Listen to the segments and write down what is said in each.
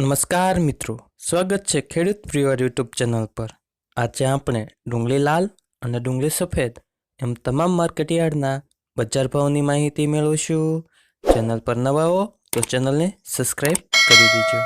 નમસ્કાર મિત્રો, સ્વાગત છે ખેડૂત પ્રિયર યુટ્યુબ ચેનલ પર. આજે આપણે ડુંગળી લાલ અને ડુંગળી સફેદ એમ તમામ માર્કેટ યાર્ડના બજાર ભાવની માહિતી મેળવશું. ચેનલ પર નવા હો તો ચેનલને સબસ્ક્રાઈબ કરી દેજો.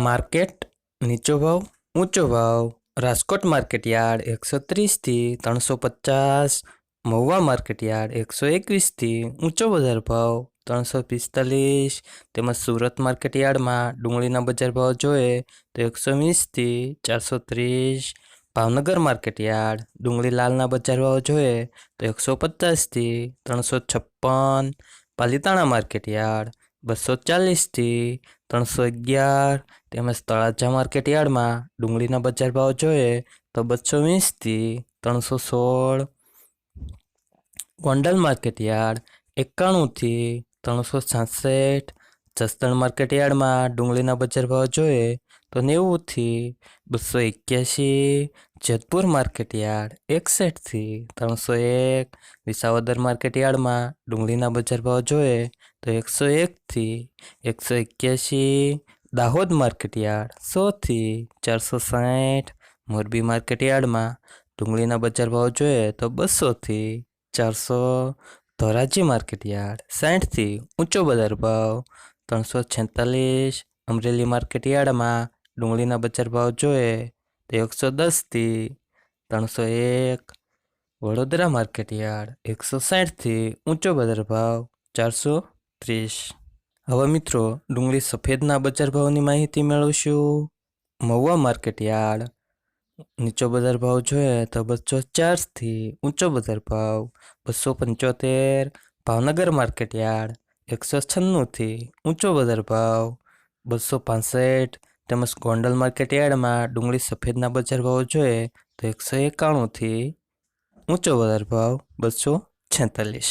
માર્કેટ નીચો ભાવ, ઊંચો ભાવ. રાજકોટ માર્કેટયાર્ડ એકસો ત્રીસથી ત્રણસો પચાસ. મહુવા માર્કેટ યાર્ડ એકસો એકવીસથી ઊંચો બજાર ભાવ. ત્રણસો પિસ્તાલીસ, તેમજ સુરત માર્કેટ યાર્ડમાં ડુંગળીના બજાર ભાવ જોઈએ તો એકસો વીસથી ચારસો ત્રીસ. ભાવનગર માર્કેટ યાર્ડ, ડુંગળી લાલના બજાર ભાવ જોઈએ તો એકસો પચાસથી ત્રણસો છપ્પન. પાલીતાણા માર્કેટ યાર્ડ, બસો ચાલીસથી ત્રણસો અગિયાર. તેમજ તળાજા માર્કેટ યાર્ડમાં ડુંગળીના બજાર ભાવ જોઈએ તો બસો વીસથી ત્રણસો સોળ. ગોંડલ માર્કેટ યાર્ડ, એકાણુંથી ત્રણસો છાસઠ, જસદણ માર્કેટ યાર્ડમાં ડુંગળીના બજાર ભાવ જોઈએ તો નેવુંથી બસો એક્યાસી જેતપુર માર્કેટ યાર્ડ એકસઠથી ત્રણસો એક, વિસાવદર માર્કેટ યાર્ડમાં ડુંગળીના બજાર ભાવ જોઈએ તો એકસો એકથી એકસો એક્યાસી દાહોદ માર્કેટ યાર્ડ સોથી ચારસો સાઠ, મોરબી માર્કેટ યાર્ડમાં ડુંગળીના બજાર ભાવ જોઈએ તો બસોથી ચારસો ધોરાજી માર્કેટ યાર્ડ, સાઠથી ઊંચો બજાર ભાવ, ત્રણસો છેતાલીસ. અમરેલી માર્કેટ યાર્ડમાં ડુંગળીના બજાર ભાવ જોઈએ તો એકસો દસથી ત્રણસો એક. વડોદરા માર્કેટ યાર્ડ, એકસો સાઠથી ઊંચો બજાર ભાવ, ચારસો ત્રીસ. હવે મિત્રો, ડુંગળી સફેદના બજાર ભાવની માહિતી મેળવશું. મહુવા માર્કેટ યાર્ડ નીચો બજાર ભાવ જોઈએ તો બસો ચારથી ઊંચો બજાર ભાવ બસો પંચોતેર, ભાવનગર માર્કેટ યાર્ડ એકસો છન્નુંથી ઊંચો બજાર ભાવ બસો પાસઠ, તેમજ ગોંડલ માર્કેટ યાર્ડમાં ડુંગળી સફેદના બજાર ભાવ જોઈએ તો એકસો એકાણુંથી ઊંચો બજાર ભાવ બસો છેતાલીસ.